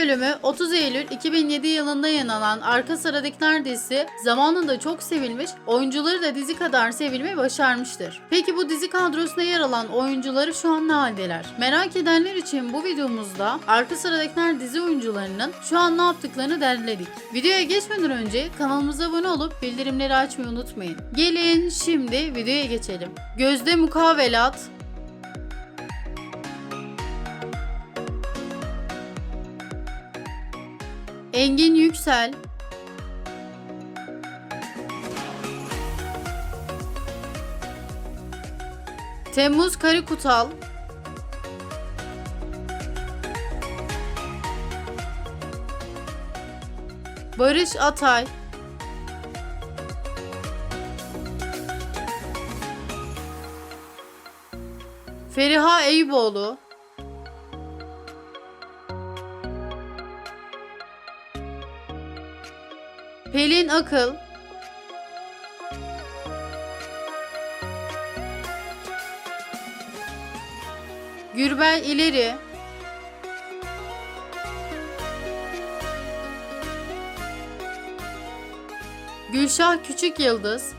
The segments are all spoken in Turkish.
bölümü 30 Eylül 2007 yılında yayınlanan Arka Sıradakiler dizisi zamanında çok sevilmiş, oyuncuları da dizi kadar sevilmeyi başarmıştır. Peki bu dizi kadrosuna yer alan oyuncuları şu an ne haldeler? Merak edenler için bu videomuzda Arka Sıradakiler dizi oyuncularının şu an ne yaptıklarını derledik. Videoya geçmeden önce kanalımıza abone olup bildirimleri açmayı unutmayın. Gelin şimdi videoya geçelim. Gözde Mukavelat, Engin Yüksel, Temmuz Karikutal, Barış Atay, Feriha Eyüboğlu, Pelin Akıl, Gürbel İleri, Gülşah Küçük Yıldız,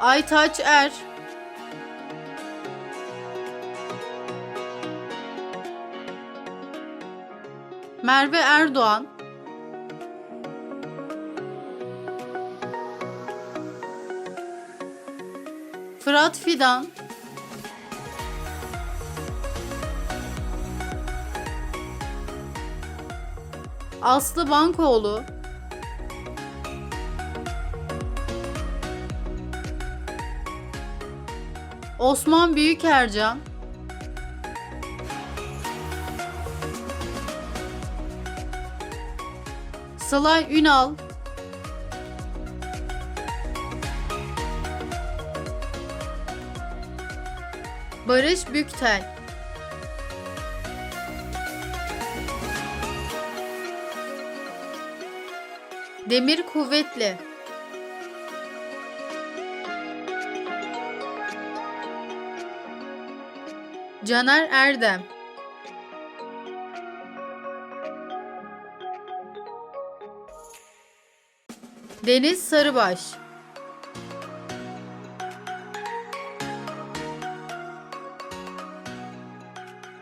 Aytaç Er, Merve Erdoğan, Fırat Fidan, Aslı Bankoğlu, Osman Büyükercan, Sılay Ünal, Barış Büktel, Demir Kuvvetli, Caner Erdem, Deniz Sarıbaş,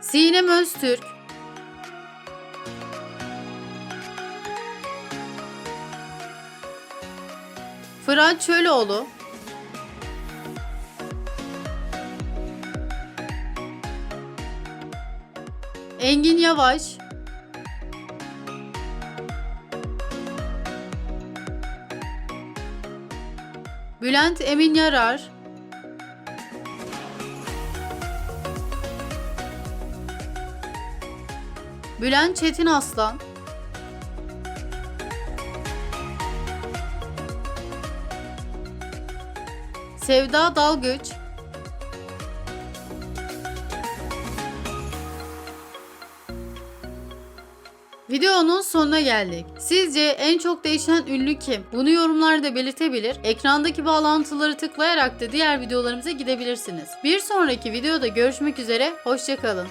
Sinem Öztürk, Fırat Çöloğlu, Engin Yavaş, Bülent Emin Yarar, Bülent Çetin Aslan, Sevda Dalgıç, Videonun sonuna geldik. Sizce en çok değişen ünlü kim? Bunu yorumlarda belirtebilir. Ekrandaki bağlantıları tıklayarak da diğer videolarımıza gidebilirsiniz. Bir sonraki videoda görüşmek üzere, hoşçakalın.